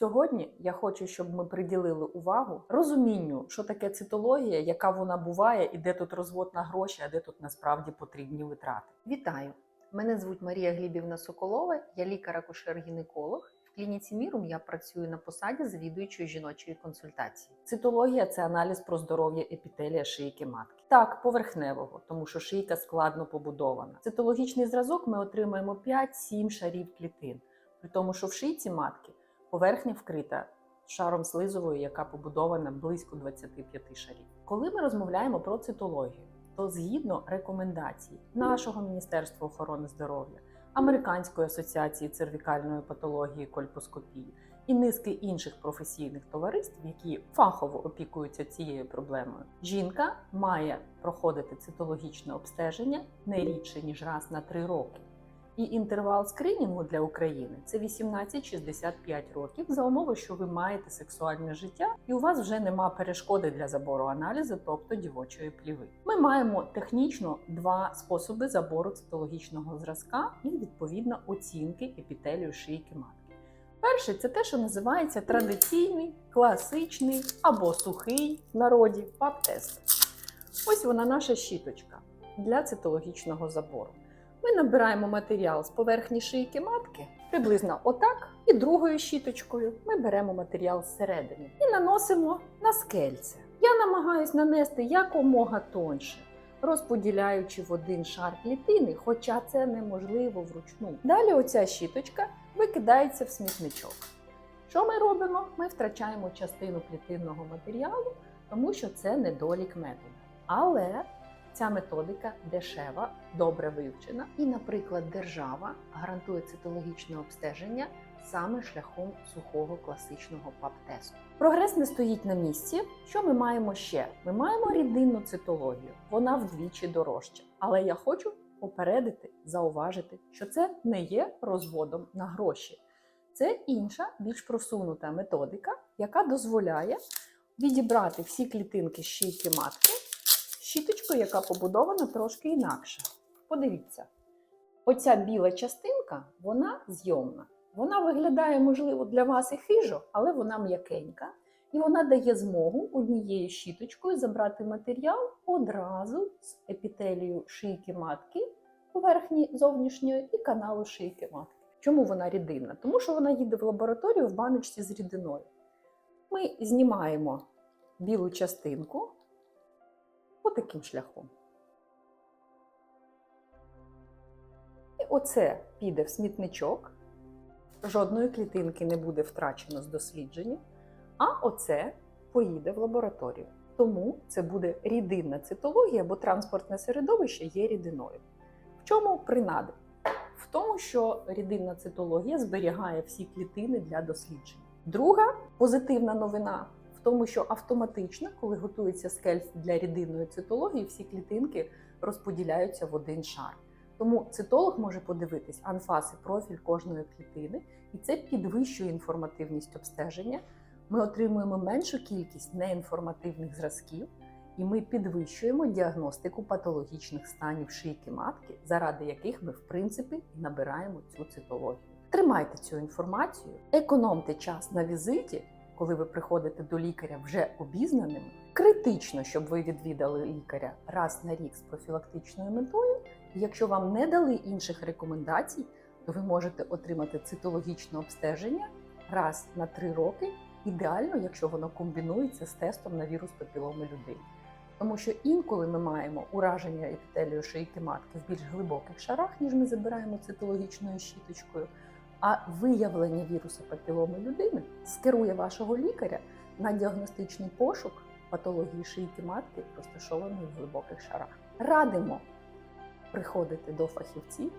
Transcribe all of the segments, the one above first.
Сьогодні я хочу, щоб ми приділили увагу розумінню, що таке цитологія, яка вона буває, і де тут розвод на гроші, а де тут насправді потрібні витрати. Вітаю! Мене звуть Марія Глібівна Соколова, я лікар-акушер-гінеколог. В клініці Мірум я працюю на посаді завідуючої жіночої консультації. Цитологія це аналіз про здоров'я епітелія шийки матки. Так, поверхневого, тому що шийка складно побудована. Цитологічний зразок ми отримаємо 5-7 шарів клітин, при тому, що в шийці матки поверхня вкрита шаром слизової, яка побудована близько 25 шарів. Коли ми розмовляємо про цитологію, то згідно рекомендацій нашого Міністерства охорони здоров'я, Американської асоціації цервікальної патології кольпоскопії і низки інших професійних товариств, які фахово опікуються цією проблемою, жінка має проходити цитологічне обстеження не рідше ніж раз на 3 роки. І інтервал скринінгу для України це 18-65 років за умови, що ви маєте сексуальне життя, і у вас вже нема перешкоди для забору аналізу, тобто дівочої пліви. Ми маємо технічно два способи забору цитологічного зразка і відповідно оцінки епітелію шийки матки. Перший це те, що називається традиційний, класичний або сухий в народі пап-тест. Ось вона наша щіточка для цитологічного забору. Ми набираємо матеріал з поверхні шийки матки, приблизно отак, і другою щіточкою ми беремо матеріал зсередини і наносимо на скельце. Я намагаюсь нанести якомога тоньше, розподіляючи в один шар клітини, хоча це неможливо вручну. Далі оця щіточка викидається в смітничок. Що ми робимо? Ми втрачаємо частину клітинного матеріалу, тому що це недолік методу. Але Ця методика дешева, добре вивчена. І, наприклад, держава гарантує цитологічне обстеження саме шляхом сухого класичного ПАП-тесту. Прогрес не стоїть на місці. Що ми маємо ще? Ми маємо рідинну цитологію. Вона вдвічі дорожча. Але я хочу попередити, зауважити, що це не є розводом на гроші. Це інша, більш просунута методика, яка дозволяє відібрати всі клітинки з шийки матки щіточкою, яка побудована трошки інакше. Подивіться, оця біла частинка, вона зйомна. Вона виглядає, можливо, для вас і хижо, але вона м'якенька. І вона дає змогу однією щіточкою забрати матеріал одразу з епітелію шийки матки, поверхні зовнішньої і каналу шийки матки. Чому вона рідинна? Тому що вона їде в лабораторію в баночці з рідиною. Ми знімаємо білу частинку отаким шляхом. І оце піде в смітничок, жодної клітинки не буде втрачено з дослідження, а оце поїде в лабораторію. Тому це буде рідинна цитологія, бо транспортне середовище є рідиною. В чому принади? В тому, що рідинна цитологія зберігає всі клітини для дослідження. Друга позитивна новина тому, що автоматично, коли готується скельц для рідинної цитології, всі клітинки розподіляються в один шар. Тому цитолог може подивитись анфас і профіль кожної клітини, і це підвищує інформативність обстеження. Ми отримуємо меншу кількість неінформативних зразків, і ми підвищуємо діагностику патологічних станів шийки матки, заради яких ми, в принципі, набираємо цю цитологію. Тримайте цю інформацію, економте час на візиті коли ви приходите до лікаря вже обізнаними, критично, щоб ви відвідали лікаря раз на рік з профілактичною метою. Якщо вам не дали інших рекомендацій, то ви можете отримати цитологічне обстеження раз на три роки, ідеально, якщо воно комбінується з тестом на вірус папіломи людини. Тому що інколи ми маємо ураження епітелію шийки матки в більш глибоких шарах, ніж ми забираємо цитологічною щіточкою. А виявлення вірусу папіломи людини скерує вашого лікаря на діагностичний пошук патології шийки матки, розташованої в глибоких шарах. Радимо приходити до фахівців,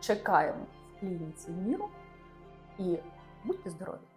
чекаємо в клініці міру і будьте здорові!